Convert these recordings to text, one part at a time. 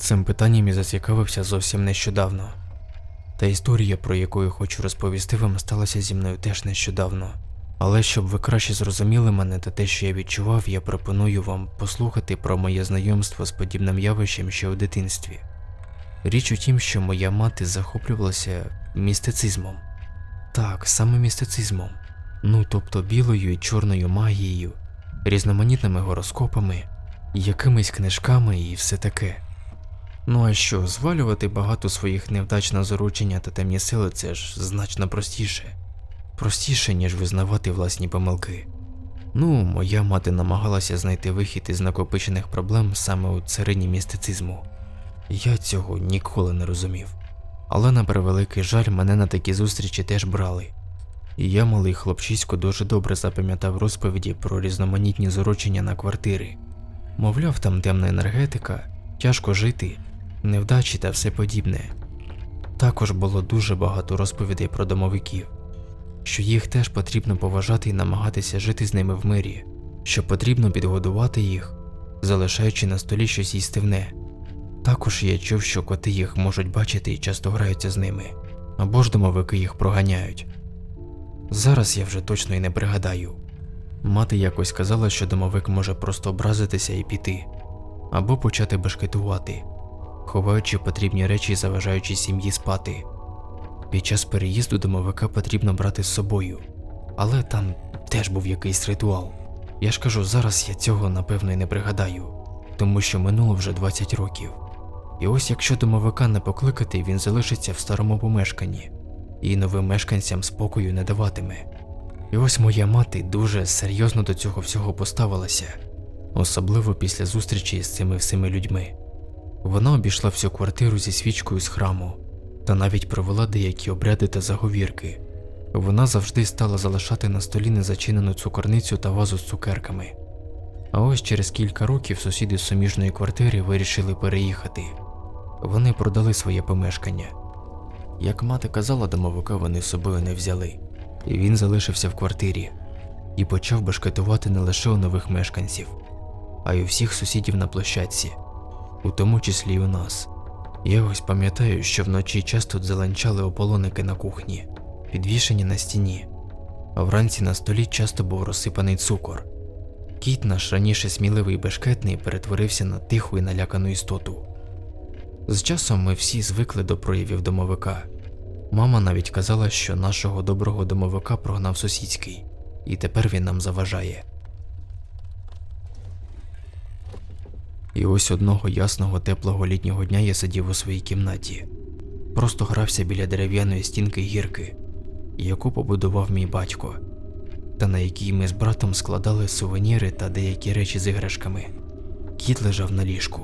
Цим питанням я зацікавився зовсім нещодавно. Та історія, про яку я хочу розповісти вам, сталася зі мною теж нещодавно. Але щоб ви краще зрозуміли мене та те, що я відчував, я пропоную вам послухати про моє знайомство з подібним явищем ще у дитинстві. Річ у тім, що моя мати захоплювалася містицизмом. Так, саме містицизмом. Ну, тобто білою і чорною магією, різноманітними гороскопами, якимись книжками і все таке. Ну а що, звалювати багато своїх невдач на заручення та темні сили це ж значно простіше. Простіше, ніж визнавати власні помилки. Ну, моя мати намагалася знайти вихід із накопичених проблем саме у царині містицизму. Я цього ніколи не розумів. Але на превеликий жаль, мене на такі зустрічі теж брали. І я, малий хлопчисько, дуже добре запам'ятав розповіді про різноманітні заручення на квартири. Мовляв, там темна енергетика, тяжко жити, невдачі та все подібне. Також було дуже багато розповідей про домовиків, що їх теж потрібно поважати і намагатися жити з ними в мирі, що потрібно підгодувати їх, залишаючи на столі щось їстивне. Також я чув, що коти їх можуть бачити і часто граються з ними, або ж домовики їх проганяють. Зараз я вже точно і не пригадаю. Мати якось сказала, що домовик може просто образитися і піти, або почати бешкетувати, ховаючи потрібні речі і заважаючи сім'ї спати. Під час переїзду домовика потрібно брати з собою, але там теж був якийсь ритуал. Я ж кажу, зараз я цього напевно і не пригадаю, тому що минуло вже 20 років. І ось якщо домовика не покликати, він залишиться в старому помешканні і новим мешканцям спокою не даватиме. І ось моя мати дуже серйозно до цього всього поставилася, особливо після зустрічі з цими всіми людьми. Вона обійшла всю квартиру зі свічкою з храму та навіть провела деякі обряди та заговірки. Вона завжди стала залишати на столі незачинену цукорницю та вазу з цукерками. А ось через кілька років сусіди з суміжної квартири вирішили переїхати. Вони продали своє помешкання. Як мати казала, домовика вони з собою не взяли, і він залишився в квартирі і почав бешкетувати не лише у нових мешканців, а й у всіх сусідів на площадці, у тому числі й у нас. Я ось пам'ятаю, що вночі часто дзеленчали ополоники на кухні, підвішені на стіні, а вранці на столі часто був розсипаний цукор. Кіт наш раніше сміливий і бешкетний перетворився на тиху і налякану істоту. З часом ми всі звикли до проявів домовика. Мама навіть казала, що нашого доброго домовика прогнав сусідський, і тепер він нам заважає. І ось одного ясного теплого літнього дня я сидів у своїй кімнаті, просто грався біля дерев'яної стінки гірки, яку побудував мій батько, та на якій ми з братом складали сувеніри та деякі речі з іграшками. Кіт лежав на ліжку.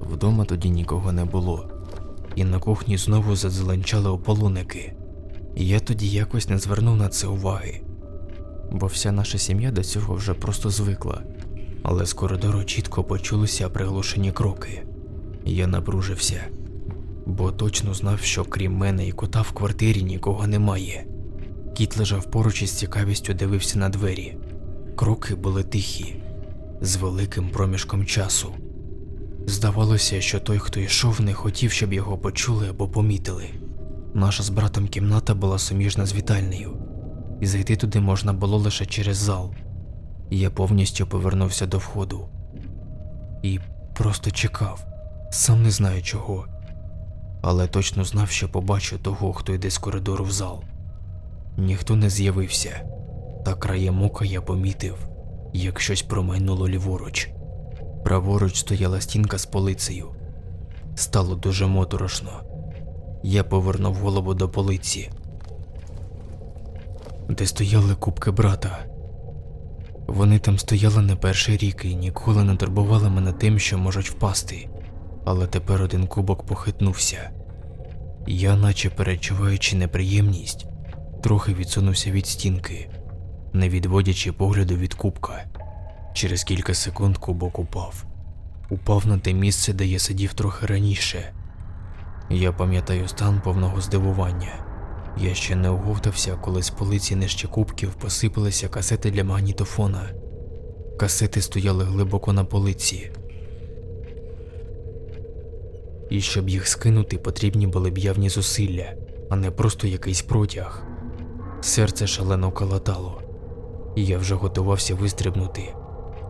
Вдома тоді нікого не було, і на кухні знову задзеленчали ополуники. І я тоді якось не звернув на це уваги, бо вся наша сім'я до цього вже просто звикла, але з коридору чітко почулися приглушені кроки. Я напружився, бо точно знав, що крім мене і кота в квартирі нікого немає. Кіт лежав поруч і з цікавістю дивився на двері. Кроки були тихі, з великим проміжком часу. Здавалося, що той, хто йшов, не хотів, щоб його почули або помітили. Наша з братом кімната була суміжна з вітальнею, і зайти туди можна було лише через зал. Я повністю повернувся до входу і просто чекав, сам не знаю чого, але точно знав, що побачу того, хто йде з коридору в зал. Ніхто не з'явився, та краєм ока я помітив, як щось промайнуло ліворуч. Праворуч стояла стінка з полицею. Стало дуже моторошно. Я повернув голову до полиці, де стояли кубки брата. Вони там стояли не перший рік і ніколи не турбували мене тим, що можуть впасти. Але тепер один кубок похитнувся. Я, наче перечуваючи неприємність, трохи відсунувся від стінки, не відводячи погляду від кубка. Через кілька секунд кубок упав. Упав на те місце, де я сидів трохи раніше. Я пам'ятаю стан повного здивування. Я ще не оговтався, коли з полиці нижче кубків посипалися касети для магнітофона. Касети стояли глибоко на полиці. І щоб їх скинути, потрібні були б явні зусилля, а не просто якийсь протяг. Серце шалено калатало, і я вже готувався вистрибнути.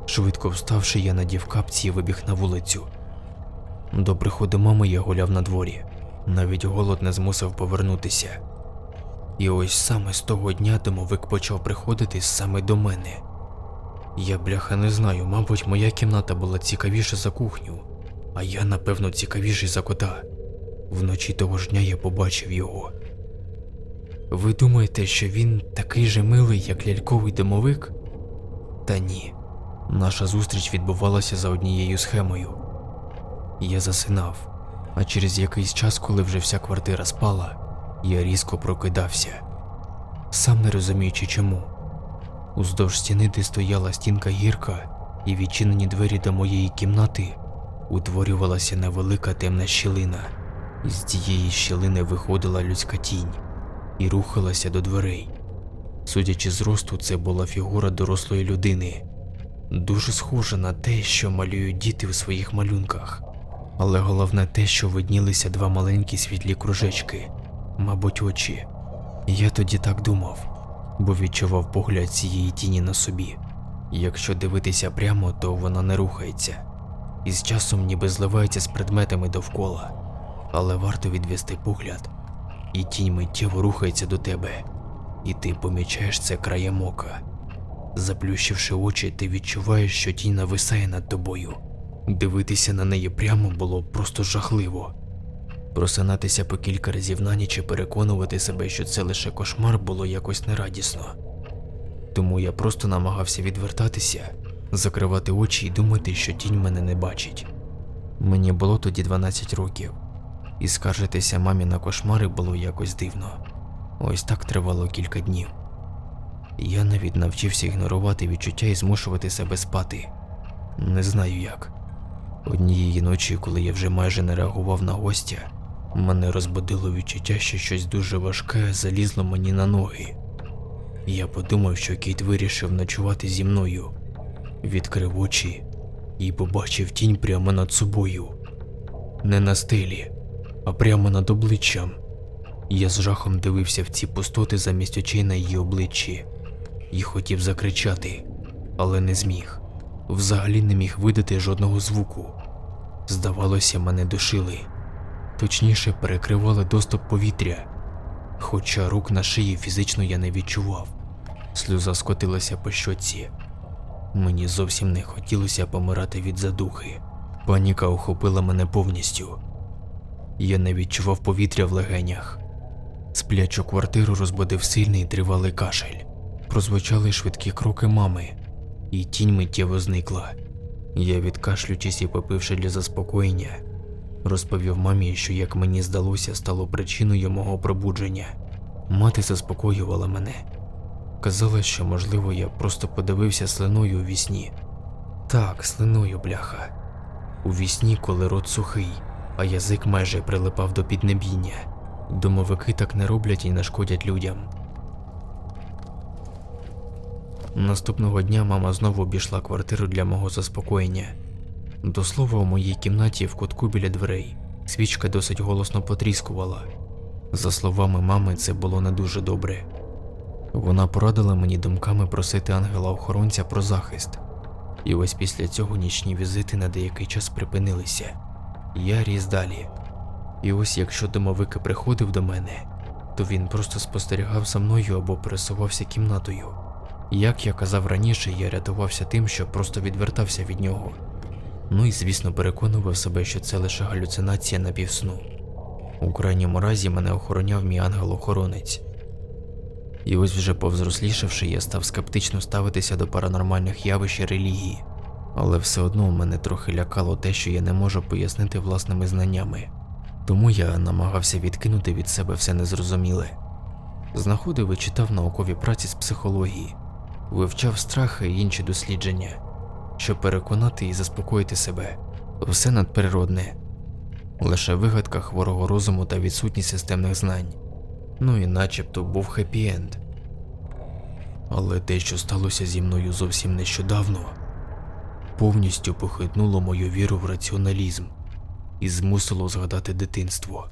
Швидко вставши, я надів капці і вибіг на вулицю. До приходу мами я гуляв на дворі. Навіть голод не змусив повернутися. І ось саме з того дня домовик почав приходити саме до мене. Я, бляха, не знаю, мабуть, моя кімната була цікавіша за кухню, а я, напевно, цікавіший за кота. Вночі того ж дня я побачив його. Ви думаєте, що він такий же милий, як ляльковий домовик? Та ні. Наша зустріч відбувалася за однією схемою. Я засинав, а через якийсь час, коли вже вся квартира спала, я різко прокидався, сам не розуміючи чому. Уздовж стіни, де стояла стінка гірка, і відчинені двері до моєї кімнати, утворювалася невелика темна щілина. З цієї щілини виходила людська тінь і рухалася до дверей. Судячи з росту, це була фігура дорослої людини, дуже схожа на те, що малюють діти у своїх малюнках. Але головне те, що виднілися два маленькі світлі кружечки, мабуть, очі. Я тоді так думав, бо відчував погляд цієї тіні на собі. Якщо дивитися прямо, то вона не рухається, і з часом ніби зливається з предметами довкола. Але варто відвести погляд, і тінь миттєво рухається до тебе, і ти помічаєш це краєм ока. Заплющивши очі, ти відчуваєш, що тінь нависає над тобою. Дивитися на неї прямо було просто жахливо. Просинатися по кілька разів на ніч і переконувати себе, що це лише кошмар, було якось нерадісно. Тому я просто намагався відвертатися, закривати очі і думати, що тінь мене не бачить. Мені було тоді 12 років, і скаржитися мамі на кошмари було якось дивно. Ось так тривало кілька днів. Я навіть навчився ігнорувати відчуття і змушувати себе спати. Не знаю як. Однієї ночі, коли я вже майже не реагував на гостя, мене розбудило відчуття, що щось дуже важке залізло мені на ноги. Я подумав, що кіт вирішив ночувати зі мною, відкрив очі і побачив тінь прямо над собою. Не на стелі, а прямо над обличчям. Я з жахом дивився в ці пустоти замість очей на її обличчі і хотів закричати, але не зміг. Взагалі не міг видати жодного звуку. Здавалося, мене душили, точніше, перекривали доступ повітря, хоча рук на шиї фізично я не відчував. Сльоза скотилася по щоці. Мені зовсім не хотілося помирати від задухи. Паніка охопила мене повністю. Я не відчував повітря в легенях. Сплячу квартиру розбудив сильний тривалий кашель. Прозвучали швидкі кроки мами, і тінь миттєво зникла. Я, відкашлючись і попивши для заспокоєння, розповів мамі, що, як мені здалося, стало причиною мого пробудження. Мати заспокоювала мене. Казала, що, можливо, я просто подивився слиною у вісні. Так, слиною, бляха. У вісні, коли рот сухий, а язик майже прилипав до піднебіння. Домовики так не роблять і не шкодять людям. Наступного дня мама знову обійшла квартиру для мого заспокоєння. До слова, у моїй кімнаті в кутку біля дверей свічка досить голосно потріскувала. За словами мами, це було не дуже добре. Вона порадила мені думками просити ангела-охоронця про захист. І ось після цього нічні візити на деякий час припинилися. Я ріс далі. І ось якщо домовик приходив до мене, то він просто спостерігав за мною або пересувався кімнатою. Як я казав раніше, я рятувався тим, що просто відвертався від нього. Ну і звісно переконував себе, що це лише галюцинація напівсну. У крайньому разі мене охороняв мій ангел-охоронець. І ось вже повзрослішавши, я став скептично ставитися до паранормальних явищ і релігії, але все одно мене трохи лякало те, що я не можу пояснити власними знаннями, тому я намагався відкинути від себе все незрозуміле. Знаходив і читав наукові праці з психології, вивчав страхи і інші дослідження, щоб переконати і заспокоїти себе все надприродне, лише вигадка хворого розуму та відсутність системних знань. Ну і начебто був хеппі-енд. Але те, що сталося зі мною зовсім нещодавно, повністю похитнуло мою віру в раціоналізм і змусило згадати дитинство.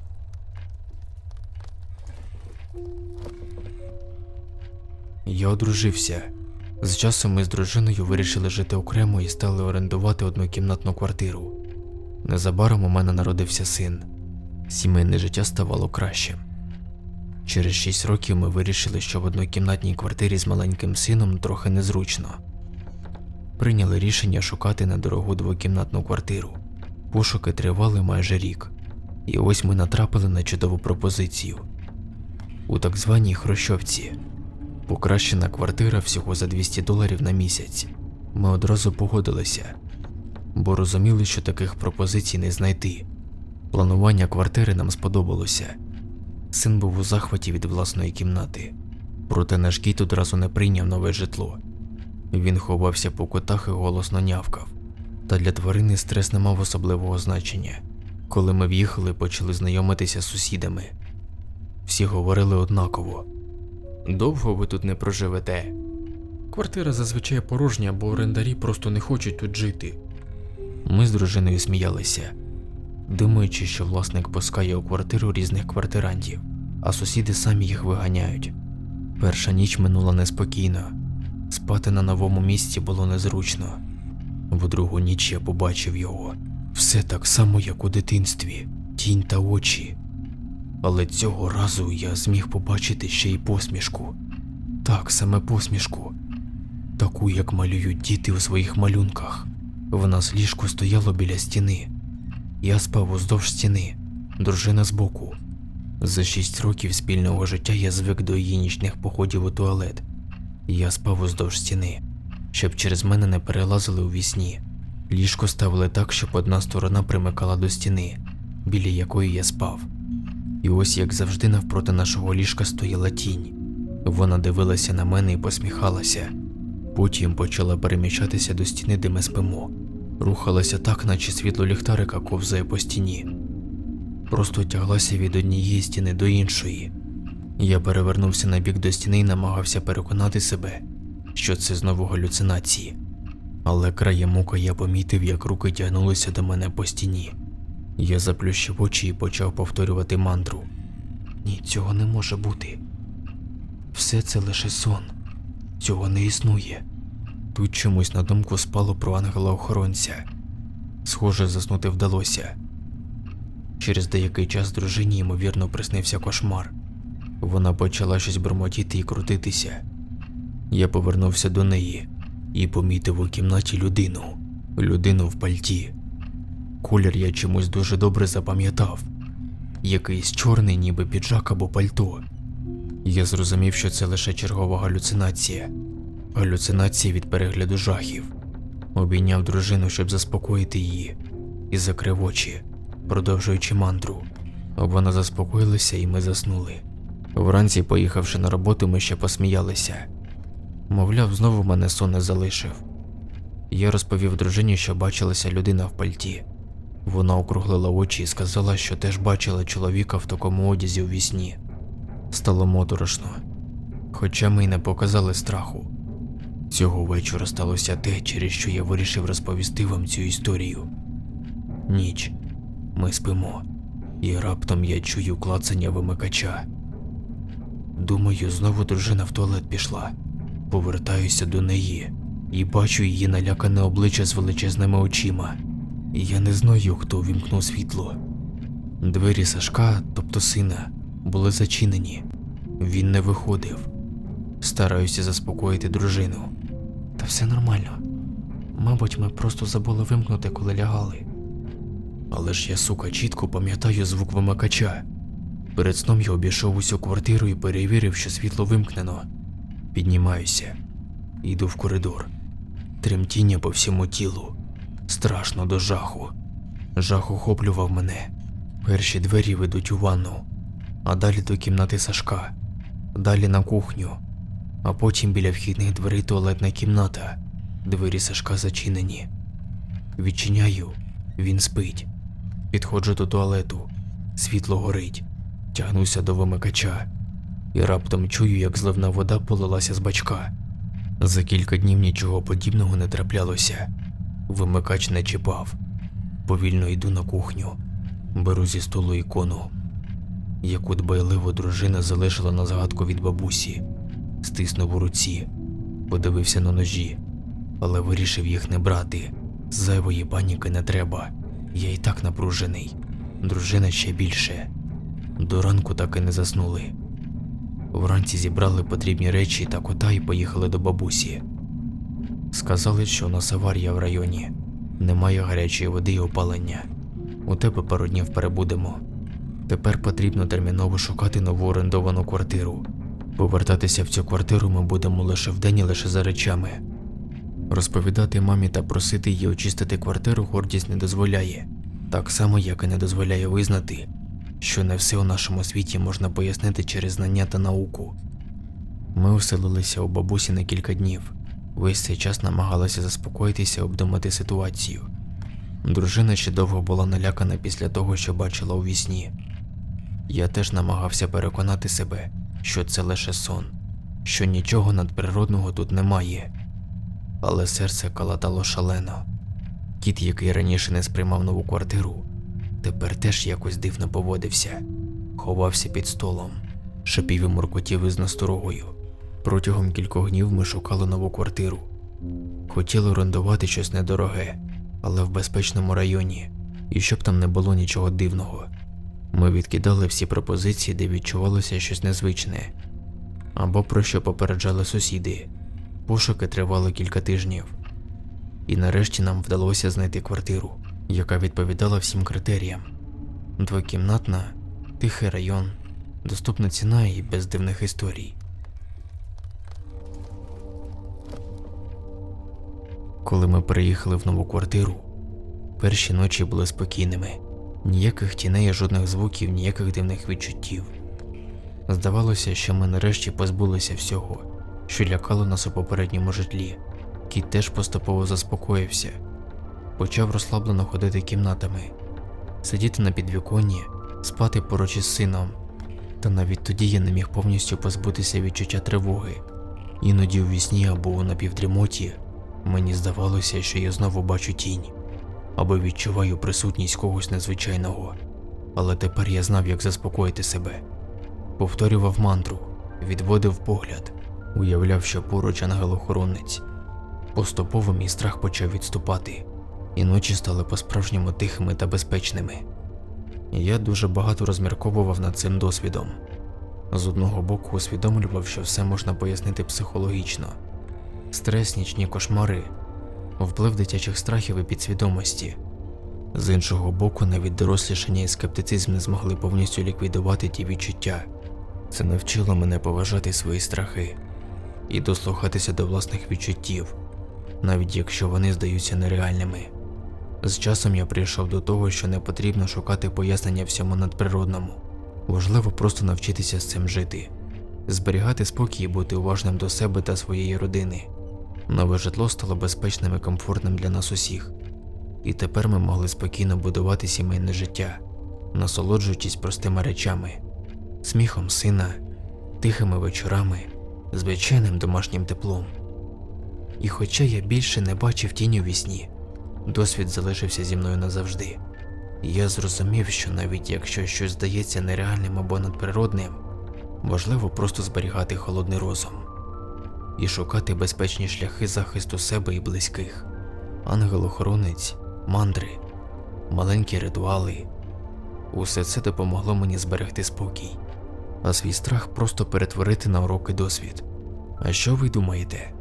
Я одружився. З часом ми з дружиною вирішили жити окремо і стали орендувати однокімнатну квартиру. Незабаром у мене народився син. Сімейне життя ставало кращим. Через 6 років ми вирішили, що в однокімнатній квартирі з маленьким сином трохи незручно. Прийняли рішення шукати недорогу двокімнатну квартиру. Пошуки тривали майже рік. І ось ми натрапили на чудову пропозицію. У так званій Хрущовці покращена квартира всього за 200 доларів на місяць. Ми одразу погодилися, бо розуміли, що таких пропозицій не знайти. Планування квартири нам сподобалося. Син був у захваті від власної кімнати, проте наш кіт одразу не прийняв нове житло. Він ховався по кутах і голосно нявкав. Та для тварини стрес не мав особливого значення. Коли ми в'їхали, почали знайомитися з сусідами. Всі говорили однаково. Довго ви тут не проживете? Квартира зазвичай порожня, бо орендарі просто не хочуть тут жити. Ми з дружиною сміялися, думаючи, що власник пускає у квартиру різних квартирантів, а сусіди самі їх виганяють. Перша ніч минула неспокійно. Спати на новому місці було незручно. В другу ніч я побачив його. Все так само, як у дитинстві, тінь та очі. Але цього разу я зміг побачити ще й посмішку. Так, саме посмішку. Таку, як малюють діти у своїх малюнках. В нас ліжко стояло біля стіни. Я спав уздовж стіни, дружина збоку. За шість років спільного життя я звик до її нічних походів у туалет. Я спав уздовж стіни, щоб через мене не перелазили у вісні. Ліжко ставили так, щоб одна сторона примикала до стіни, біля якої я спав. І ось, як завжди, навпроти нашого ліжка стояла тінь. Вона дивилася на мене і посміхалася. Потім почала переміщатися до стіни, де ми спимо. Рухалася так, наче світло ліхтарика ковзає по стіні. Просто тяглася від однієї стіни до іншої. Я перевернувся на бік до стіни і намагався переконати себе, що це знову галюцинації. Але краєм ока я помітив, як руки тягнулися до мене по стіні. Я заплющив очі і почав повторювати мантру. Ні, цього не може бути. Все це лише сон. Цього не існує. Тут чомусь на думку спало про ангела-охоронця. Схоже, заснути вдалося. Через деякий час дружині ймовірно приснився кошмар. Вона почала щось бурмотіти і крутитися. Я повернувся до неї і помітив у кімнаті людину, людину в пальті. Колір я чомусь дуже добре запам'ятав. Якийсь чорний, ніби піджак або пальто. Я зрозумів, що це лише чергова галюцинація. Галюцинація від перегляду жахів. Обійняв дружину, щоб заспокоїти її, і закрив очі, продовжуючи мантру. Вона заспокоїлася, і ми заснули. Вранці, поїхавши на роботу, ми ще посміялися. Мовляв, знову мене сон не залишив. Я розповів дружині, що бачилася людина в пальті. Вона округлила очі і сказала, що теж бачила чоловіка в такому одязі у вісні. Стало моторошно, хоча ми й не показали страху. Цього вечора сталося те, через що я вирішив розповісти вам цю історію. Ніч. Ми спимо, і раптом я чую клацання вимикача. Думаю, знову дружина в туалет пішла. Повертаюся до неї і бачу її налякане обличчя з величезними очима. Я не знаю, хто вімкнув світло. Двері Сашка, тобто сина, були зачинені. Він не виходив. Стараюся заспокоїти дружину. Та все нормально. Мабуть, ми просто забули вимкнути, коли лягали. Але ж я, сука, чітко пам'ятаю звук вимикача. Перед сном я обійшов усю квартиру і перевірив, що світло вимкнено. Піднімаюся, йду в коридор. Тремтіння по всьому тілу. Страшно до жаху. Жах охоплював мене. Перші двері ведуть у ванну, а далі до кімнати Сашка, далі на кухню, а потім біля вхідних дверей туалетна кімната. Двері Сашка зачинені. Відчиняю, він спить. Підходжу до туалету, світло горить, тягнуся до вимикача і раптом чую, як зливна вода полилася з бачка. За кілька днів нічого подібного не траплялося. Вимикач не чіпав. Повільно йду на кухню. Беру зі столу ікону, яку дбайливо дружина залишила на згадку від бабусі. Стиснув у руці, подивився на ножі, але вирішив їх не брати. Зайвої паніки не треба. Я і так напружений. Дружина ще більше. До ранку так і не заснули. Вранці зібрали потрібні речі та кота і поїхали до бабусі. Сказали, що у нас аварія в районі. Немає гарячої води і опалення. У тебе пару днів перебудемо. Тепер потрібно терміново шукати нову орендовану квартиру. Повертатися в цю квартиру ми будемо лише вдень і лише за речами. Розповідати мамі та просити її очистити квартиру гордість не дозволяє, так само, як і не дозволяє визнати, що не все у нашому світі можна пояснити через знання та науку. Ми оселилися у бабусі на кілька днів. Весь цей час намагалася заспокоїтися, обдумати ситуацію. Дружина ще довго була налякана після того, що бачила у вісні. Я теж намагався переконати себе, що це лише сон, що нічого надприродного тут немає. Але серце калатало шалено. Кіт, який раніше не сприймав нову квартиру, тепер теж якось дивно поводився, ховався під столом, шипів і муркотів із насторогою. Протягом кількох днів ми шукали нову квартиру. Хотіли орендувати щось недороге, але в безпечному районі, і щоб там не було нічого дивного. Ми відкидали всі пропозиції, де відчувалося щось незвичне, або про що попереджали сусіди. Пошуки тривали кілька тижнів, і нарешті нам вдалося знайти квартиру, яка відповідала всім критеріям: двокімнатна, тихий район, доступна ціна і без дивних історій. Коли ми переїхали в нову квартиру, перші ночі були спокійними, ніяких тіней, жодних звуків, ніяких дивних відчуттів. Здавалося, що ми нарешті позбулися всього, що лякало нас у попередньому житлі. Кіт теж поступово заспокоївся, почав розслаблено ходити кімнатами, сидіти на підвіконні, спати поруч із сином. Та навіть тоді я не міг повністю позбутися відчуття тривоги. Іноді у вісні або у напівдрімоті мені здавалося, що я знову бачу тінь або відчуваю присутність когось незвичайного. Але тепер я знав, як заспокоїти себе. Повторював мантру, відводив погляд, уявляв, що поруч ангел-охоронець. Поступово мій страх почав відступати, і ночі стали по-справжньому тихими та безпечними. Я дуже багато розмірковував над цим досвідом. З одного боку усвідомлював, що все можна пояснити психологічно, стрес, нічні кошмари, вплив дитячих страхів і підсвідомості. З іншого боку, навіть дорослішання і скептицизм не змогли повністю ліквідувати ті відчуття. Це навчило мене поважати свої страхи і дослухатися до власних відчуттів, навіть якщо вони здаються нереальними. З часом я прийшов до того, що не потрібно шукати пояснення всьому надприродному. Важливо просто навчитися з цим жити, зберігати спокій і бути уважним до себе та своєї родини. Нове житло стало безпечним і комфортним для нас усіх, і тепер ми могли спокійно будувати сімейне життя, насолоджуючись простими речами, сміхом сина, тихими вечорами, звичайним домашнім теплом. І хоча я більше не бачив тінь у вісні, досвід залишився зі мною назавжди. Я зрозумів, що навіть якщо щось здається нереальним або надприродним, важливо просто зберігати холодний розум і шукати безпечні шляхи захисту себе і близьких. Ангел-охоронець, мандри, маленькі ритуали. Усе це допомогло мені зберегти спокій, а свій страх просто перетворити на уроки досвід. А що ви думаєте?